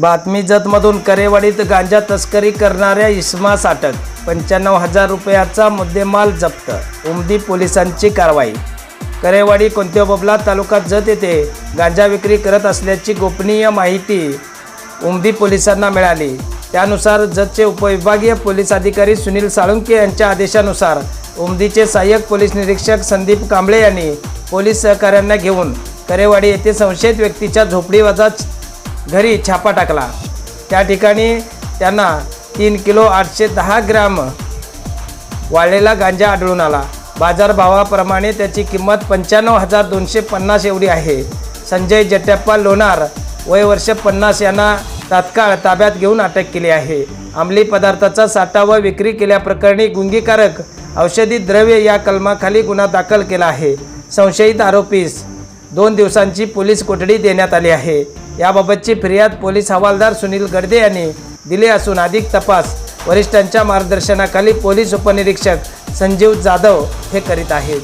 बातमी जतमधून करेवाडीत गांजा तस्करी करणाऱ्या इस्मास अटक पंच्याण्णव हजार रुपयाचा मुद्देमाल जप्त उमदी पोलिसांची कारवाई. करेवाडी कोणत्या बबला तालुका जत येथे गांजा विक्री करत असल्याची गोपनीय माहिती उमदी पोलिसांना मिळाली. त्यानुसार जतचे उपविभागीय पोलीस अधिकारी सुनील साळुंके यांच्या आदेशानुसार उमदीचे सहाय्यक पोलीस निरीक्षक संदीप कांबळे यांनी पोलीस सहकाऱ्यांना घेऊन करेवाडी येथे संशयित व्यक्तीच्या झोपडीवजा घरी छापा टाकला. त्या ठिकाणी त्यांना तीन किलो आठशे दहा ग्रॅम वाळलेला गांजा आढळून आला. बाजारभावाप्रमाणे त्याची किंमत पंच्याण्णव हजार दोनशे पन्नास एवढी आहे. संजय जट्टप्पा लोणार वय वर्ष पन्नास यांना तात्काळ ताब्यात घेऊन अटक केली आहे. अंमली पदार्थाचा साठा व विक्री केल्याप्रकरणी गुंगीकारक औषधी द्रव्य या कलमाखाली गुन्हा दाखल केला आहे. संशयित आरोपीस दोन दिवसांची पोलीस कोठडी देण्यात आली आहे. याबाबतची फिर्याद पोलीस हवालदार सुनील गडदे यांनी दिली असून अधिक तपास वरिष्ठांच्या मार्गदर्शनाखाली पोलीस उपनिरीक्षक संजीव जाधव हे करीत आहेत.